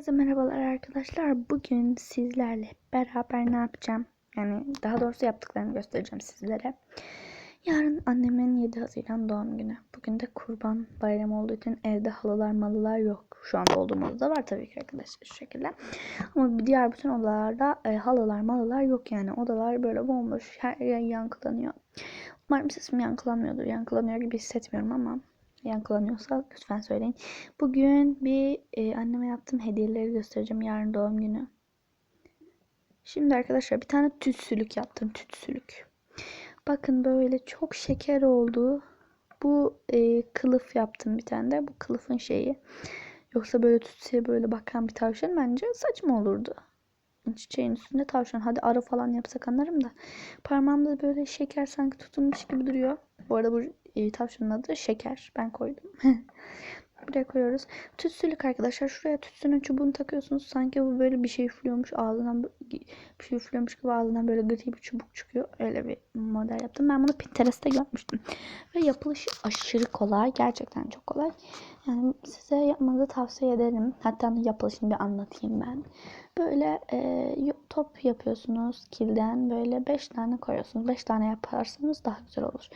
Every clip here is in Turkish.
Herkese merhabalar arkadaşlar. Bugün sizlerle beraber ne yapacağım? Yani daha doğrusu yaptıklarını göstereceğim sizlere. Yarın annemin 7 Haziran doğum günü. Bugün de kurban bayramı olduğu için evde halılar malılar yok. Şu anda olduğum odada var tabii ki arkadaşlar şu şekilde. Ama diğer bütün odalarda e, halılar malılar yok yani. Odalar böyle bomboş. Her yer yankılanıyor. Umarım sesim yankılanmıyordur. Yankılanıyor gibi hissetmiyorum ama yankılanıyorsa lütfen söyleyin. Bugün bir e, anneme yaptığım hediyeleri göstereceğim. Yarın doğum günü. Şimdi arkadaşlar bir tane tütsülük yaptım. Tütsülük. Bakın böyle çok şeker oldu. Bu e, kılıf yaptım bir tane de. Bu kılıfın şeyi. Yoksa böyle tütsüye böyle bakan bir tavşan bence saçma olurdu. Çiçeğin üstünde tavşan. Hadi arı falan yapsak anlarım da. Parmağımda böyle şeker sanki tutulmuş gibi duruyor. Bu arada bu e, tavşanın adı şeker. Ben koydum. Buraya koyuyoruz. Tütsülük arkadaşlar. Şuraya tütsünün çubuğunu takıyorsunuz. Sanki bu böyle bir şey üflüyormuş. Ağzından bir şey üflüyormuş gibi ağzından böyle gri bir çubuk çıkıyor. Öyle bir model yaptım. Ben bunu Pinterest'te görmüştüm. Ve yapılışı aşırı kolay. Gerçekten çok kolay. Yani size yapmanızı tavsiye ederim. Hatta yapılışını bir anlatayım ben. Böyle e, top yapıyorsunuz kilden böyle 5 tane koyuyorsunuz. 5 tane yaparsanız daha güzel olur.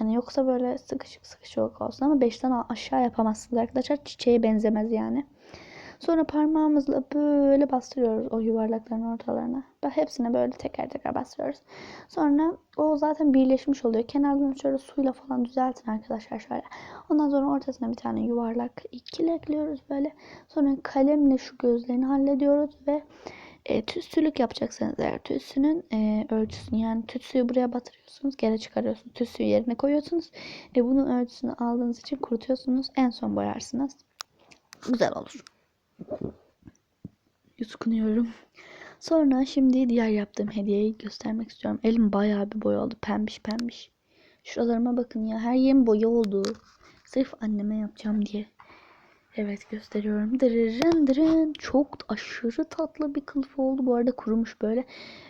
Yani yoksa böyle sıkışık sıkışık olsun ama 5'ten aşağı yapamazsınız arkadaşlar. Çiçeğe benzemez yani. Sonra parmağımızla böyle bastırıyoruz o yuvarlakların ortalarına. Hepsine böyle teker teker bastırıyoruz. Sonra o zaten birleşmiş oluyor. Kenarlarını şöyle suyla falan düzeltin arkadaşlar şöyle. Ondan sonra ortasına bir tane yuvarlak ikili ekliyoruz böyle. Sonra kalemle şu gözlerini hallediyoruz ve e, tütsülük yapacaksanız eğer tütsünün e, ölçüsünü yani tütsüyü buraya batırıyorsunuz geri çıkarıyorsunuz tütsüyü yerine koyuyorsunuz e, bunun ölçüsünü aldığınız için kurutuyorsunuz en son boyarsınız güzel olur yutkunuyorum sonra şimdi diğer yaptığım hediyeyi göstermek istiyorum elim bayağı bir boya oldu pembiş pembiş şuralarıma bakın ya her yerim boya oldu sırf anneme yapacağım diye Evet gösteriyorum. Dırırın dırın. Çok aşırı tatlı bir kılıf oldu. Bu arada kurumuş böyle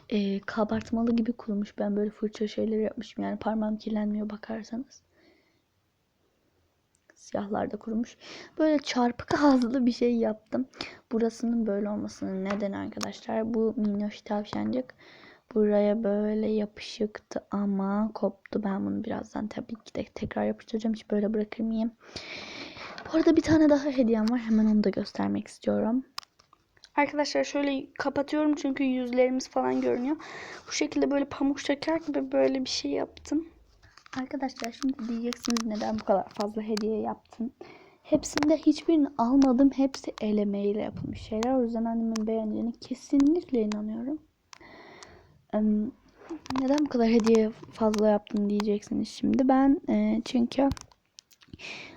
e, kabartmalı gibi kurumuş. Ben böyle fırça şeyleri yapmışım. Yani parmağım kirlenmiyor bakarsanız. Siyahlar da kurumuş. Böyle çarpık ağızlı bir şey yaptım. Burasının böyle olmasının nedeni arkadaşlar. Bu minnoş tavşancık buraya böyle yapışıktı ama koptu. Ben bunu birazdan tabii ki de tekrar yapıştıracağım. Hiç böyle bırakır mıyım? Bu arada bir tane daha hediyem var. Hemen onu da göstermek istiyorum. Arkadaşlar şöyle kapatıyorum çünkü yüzlerimiz falan görünüyor. Bu şekilde böyle pamuk şeker gibi böyle bir şey yaptım. Arkadaşlar şimdi diyeceksiniz neden bu kadar fazla hediye yaptım. Hepsinde hiçbirini almadım. Hepsi el emeğiyle yapılmış şeyler. O yüzden annemin beğendiğine kesinlikle inanıyorum. Neden bu kadar hediye fazla yaptım diyeceksiniz şimdi. Ben çünkü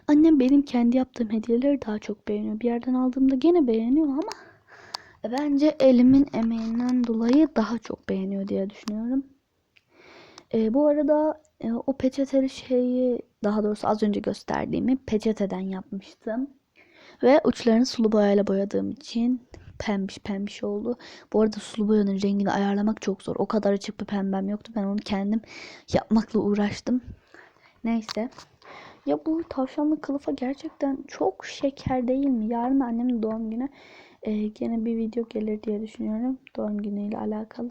Annem benim kendi yaptığım hediyeleri daha çok beğeniyor. Bir yerden aldığımda gene beğeniyor ama bence elimin emeğinden dolayı daha çok beğeniyor diye düşünüyorum. E, bu arada e, o peçeteli şeyi daha doğrusu az önce gösterdiğimi peçeteden yapmıştım. Ve uçlarını sulu boyayla boyadığım için pembiş pembiş oldu. Bu arada sulu boyanın rengini ayarlamak çok zor. O kadar açık bir pembem yoktu. Ben onu kendim yapmakla uğraştım. Neyse. Ya bu tavşanlı kılıfa gerçekten çok şeker değil mi? Yarın annemin doğum günü. Ee, gene bir video gelir diye düşünüyorum. Doğum günüyle alakalı.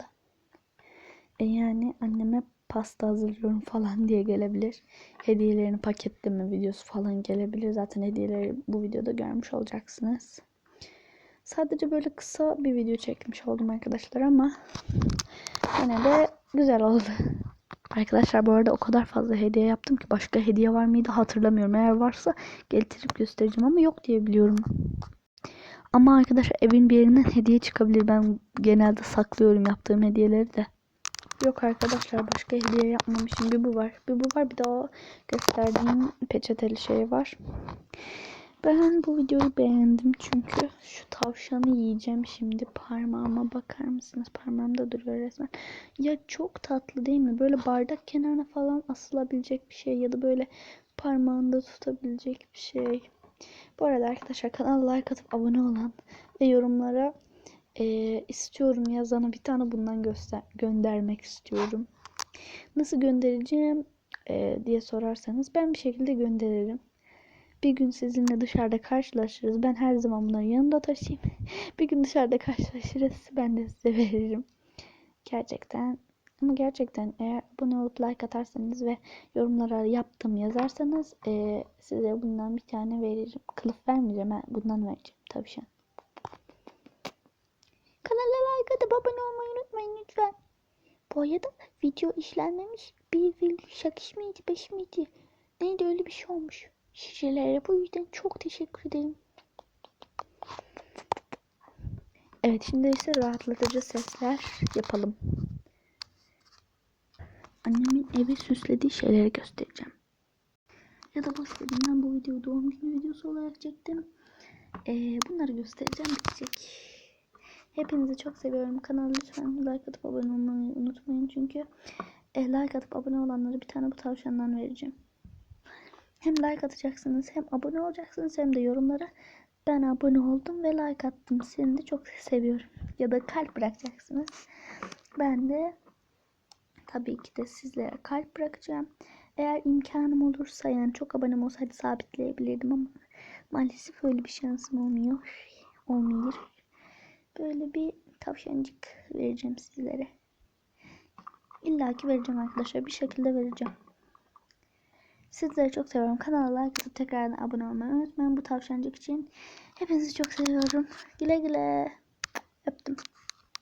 E yani anneme pasta hazırlıyorum falan diye gelebilir. Hediyelerini paketleme videosu falan gelebilir. Zaten hediyeleri bu videoda görmüş olacaksınız. Sadece böyle kısa bir video çekmiş oldum arkadaşlar ama yine de güzel oldu. Arkadaşlar bu arada o kadar fazla hediye yaptım ki başka hediye var mıydı hatırlamıyorum. Eğer varsa getirip göstereceğim ama yok diye biliyorum. Ama arkadaşlar evin bir yerinden hediye çıkabilir. Ben genelde saklıyorum yaptığım hediyeleri de. Yok arkadaşlar başka hediye yapmamışım. Bir bu var. Bir bu var. Bir de o gösterdiğim peçeteli şey var. Ben bu videoyu beğendim çünkü şu tavşanı yiyeceğim şimdi. Parmağıma bakar mısınız? Parmağımda duruyor resmen. Ya çok tatlı değil mi? Böyle bardak kenarına falan asılabilecek bir şey ya da böyle parmağında tutabilecek bir şey. Bu arada arkadaşlar kanala like atıp abone olan ve yorumlara e, istiyorum yazana bir tane bundan göster göndermek istiyorum. Nasıl göndereceğim e, diye sorarsanız ben bir şekilde gönderirim Bir gün sizinle dışarıda karşılaşırız. Ben her zaman bunları yanımda taşıyayım. Bir gün dışarıda karşılaşırız. Ben de size veririm. Gerçekten ama gerçekten eğer abone olup like atarsanız ve yorumlara yaptım yazarsanız eee, size bundan bir tane veririm. Kılıf vermeyeceğim. Ben bundan vereceğim. Tabii şu an. Kanala like atıp abone olmayı unutmayın lütfen. Bu arada video işlenmemiş. Bir virgül şakış mıydı, beş miydi? Neydi öyle bir şey olmuş. Şişelere bu yüzden çok teşekkür ederim. Evet şimdi ise rahatlatıcı sesler yapalım. Annemin evi süslediği şeyleri göstereceğim. Ya da boş verin ben bu videoyu doğum günü videosu olarak çektim. Ee, bunları göstereceğim bitecek. Hepinizi çok seviyorum. Kanala lütfen like atıp abone olmayı unutmayın. Çünkü e, like atıp abone olanlara bir tane bu tavşandan vereceğim. Hem like atacaksınız hem abone olacaksınız hem de yorumlara ben abone oldum ve like attım. Seni de çok seviyorum. Ya da kalp bırakacaksınız. Ben de tabii ki de sizlere kalp bırakacağım. Eğer imkanım olursa yani çok abonem olsaydı sabitleyebilirdim ama maalesef öyle bir şansım olmuyor. Olmuyor. Böyle bir tavşancık vereceğim sizlere. İlla ki vereceğim arkadaşlar. Bir şekilde vereceğim. Sizleri çok seviyorum. Kanala like atıp tekrardan abone olmayı unutmayın bu tavşancık için. Hepinizi çok seviyorum. Güle güle. Öptüm.